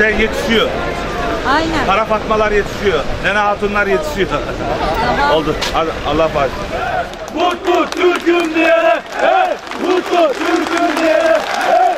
Sen yetişiyor. Aynen. Kara Fatmalar yetişiyor. Nene Hatunlar yetişiyor. Tamam. Oldu. Hadi Allah bağışlasın. Mutlu Türk'üm diyene, hey! Mutlu Türk'üm diyene, hey!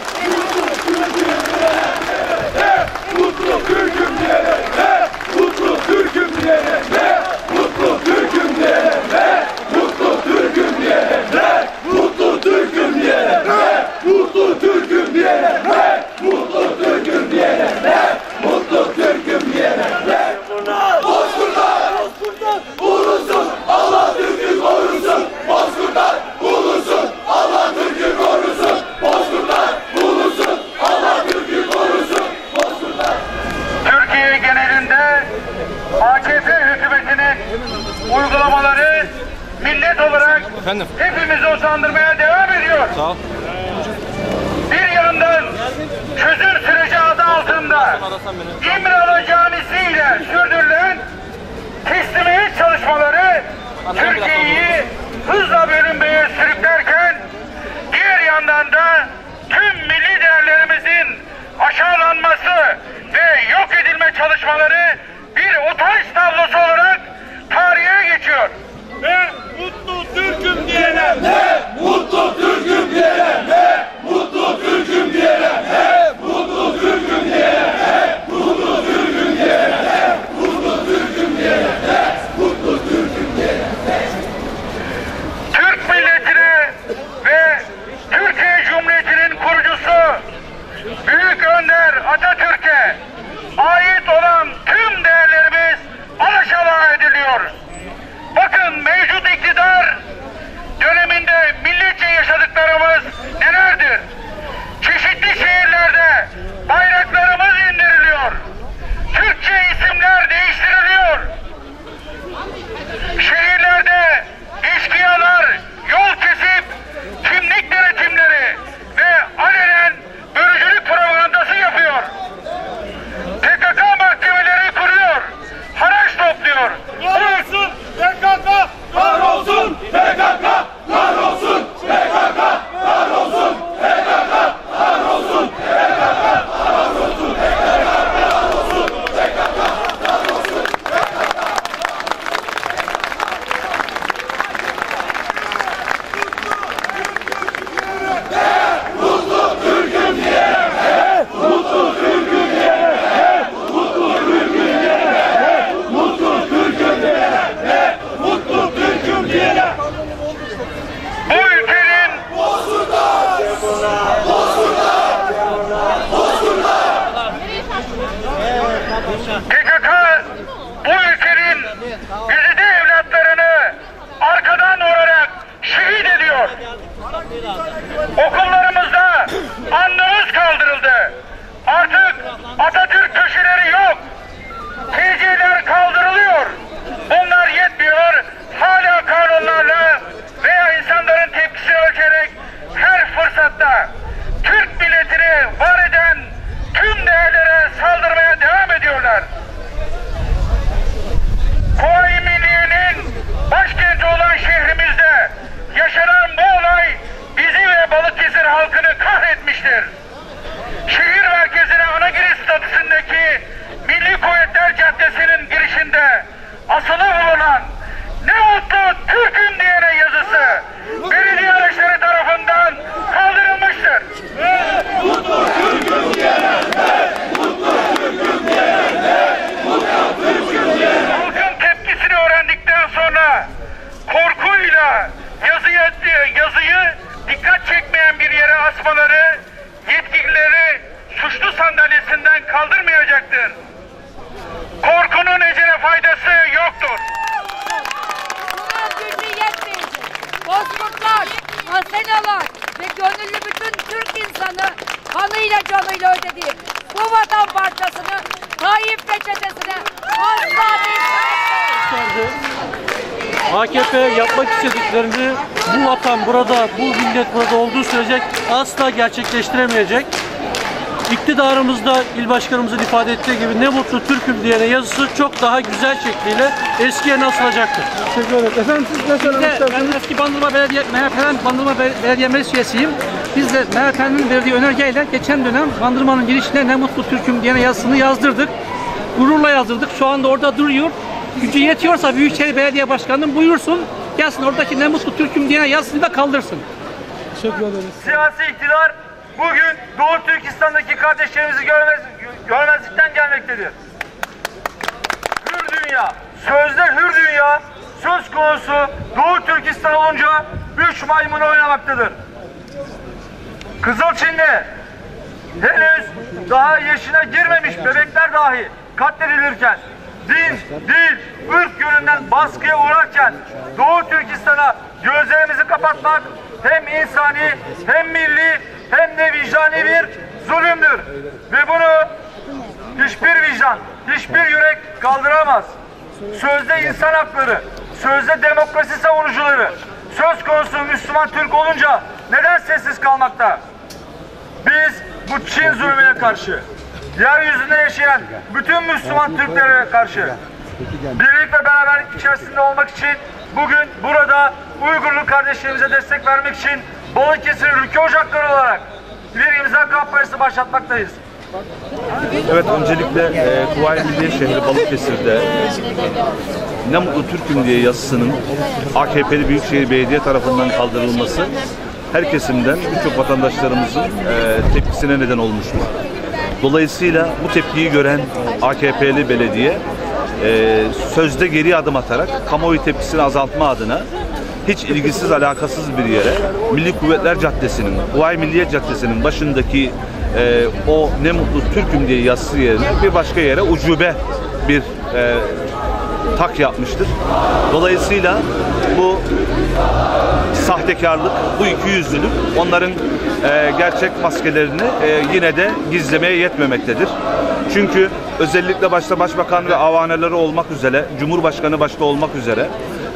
Efendim? Hepimizi uzandırmaya devam ediyor. Sağ ol. Bir yandan çözüm süreci adı altında İmralı Camisi ile sürdürülen teslimiyet çalışmaları Türkiye'yi hızla bölünmeye sürüklerken diğer yandan da bedelini bütün Türk insanı kanıyla canıyla ödedi. Bu vatan parçasını Tayyip ve asla AKP yapmak istediklerini bu vatan burada, bu millet burada olduğu sürece asla gerçekleştiremeyecek. İktidarımızda il başkanımızın ifade ettiği gibi ne mutlu Türk'üm diyene yazısı çok daha güzel şekliyle eskiye nasılacaktır. Teşekkür ederim. Efendim siz ne söylemek istersiniz? Ben eski Bandırma Belediye, MHP'den Bandırma Belediye Meclis üyesiyim. Biz de MHP'nin verdiği önergeyle geçen dönem Bandırma'nın girişine ne mutlu Türk'üm diye yazısını yazdırdık. Gururla yazdırdık. Şu anda orada duruyor. Gücü yetiyorsa Büyükşehir Belediye Başkanı'nın buyursun. Gelsin oradaki ne mutlu Türk'üm diye yazısını da kaldırsın. Siyasi iktidar bugün Doğu Türkistan'daki kardeşlerimizi görmez, görmezlikten gelmektedir. Hür dünya, sözde hür dünya söz konusu Doğu Türkistan olunca üç maymun oynamaktadır. Kızılçin'de henüz daha yaşına girmemiş bebekler dahi katledilirken din, dil, ırk yönünden baskıya uğrarken Doğu Türkistan'a gözlerimizi kapatmak hem insani hem milli hem de vicdani bir zulümdür. Ve bunu hiçbir vicdan, hiçbir yürek kaldıramaz. Sözde insan hakları, sözde demokrasi savunucuları, söz konusu Müslüman Türk olunca neden sessiz kalmakta? Biz bu Çin zulmüne karşı, yeryüzünde yaşayan bütün Müslüman Türklere karşı birlik ve beraberlik içerisinde olmak için bugün burada Uygurlu kardeşlerimize destek vermek için Balıkesir Ülke Ocakları olarak bir imza kampanyası başlatmaktayız. Evet öncelikle e, Kuvayi Milliye Şehri Balıkesir'de Ne Mutlu Türk'üm diye yazısının AKP'li Büyükşehir Belediye tarafından kaldırılması her kesimden birçok vatandaşlarımızın e, tepkisine neden olmuştur. Dolayısıyla bu tepkiyi gören AKP'li belediye e, sözde geri adım atarak kamuoyu tepkisini azaltma adına hiç ilgisiz alakasız bir yere Milli Kuvvetler Caddesi'nin, Kuvayi Milliye Caddesi'nin başındaki e, o ne mutlu Türk'üm diye yazısı yerine bir başka yere ucube bir e, tak yapmıştır. Dolayısıyla bu sahtekarlık, bu ikiyüzlülük onların e, gerçek maskelerini e, yine de gizlemeye yetmemektedir. Çünkü özellikle başta Başbakan ve avaneleri olmak üzere, Cumhurbaşkanı başta olmak üzere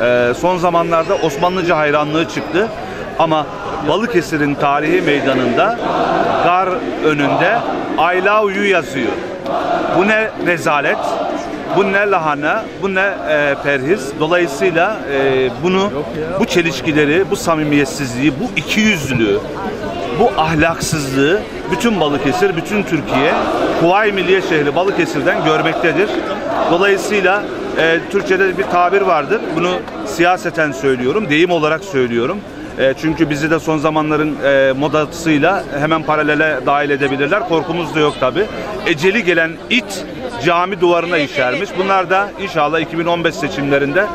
e, son zamanlarda Osmanlıca hayranlığı çıktı. Ama Balıkesir'in tarihi meydanında gar önünde I love you yazıyor. Bu ne rezalet, bu ne lahana, bu ne e, perhiz. Dolayısıyla e, bunu, bu çelişkileri, bu samimiyetsizliği, bu ikiyüzlülüğü, bu ahlaksızlığı bütün Balıkesir, bütün Türkiye, Kuvayi Milliye Şehri Balıkesir'den görmektedir. Dolayısıyla e, Türkçe'de bir tabir vardır. Bunu siyaseten söylüyorum, deyim olarak söylüyorum. E, çünkü bizi de son zamanların e, modasıyla hemen paralele dahil edebilirler. Korkumuz da yok tabi. Eceli gelen it cami duvarına işermiş. Bunlar da inşallah 2015 seçimlerinde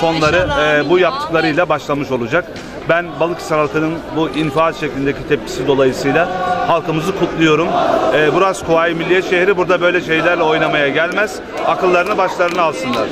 sonları e, bu yaptıklarıyla başlamış olacak. Ben Balıkesir halkının bu infaz şeklindeki tepkisi dolayısıyla halkımızı kutluyorum. E, burası Kuvayi Milliye şehri. Burada böyle şeylerle oynamaya gelmez. Akıllarını başlarına alsınlar.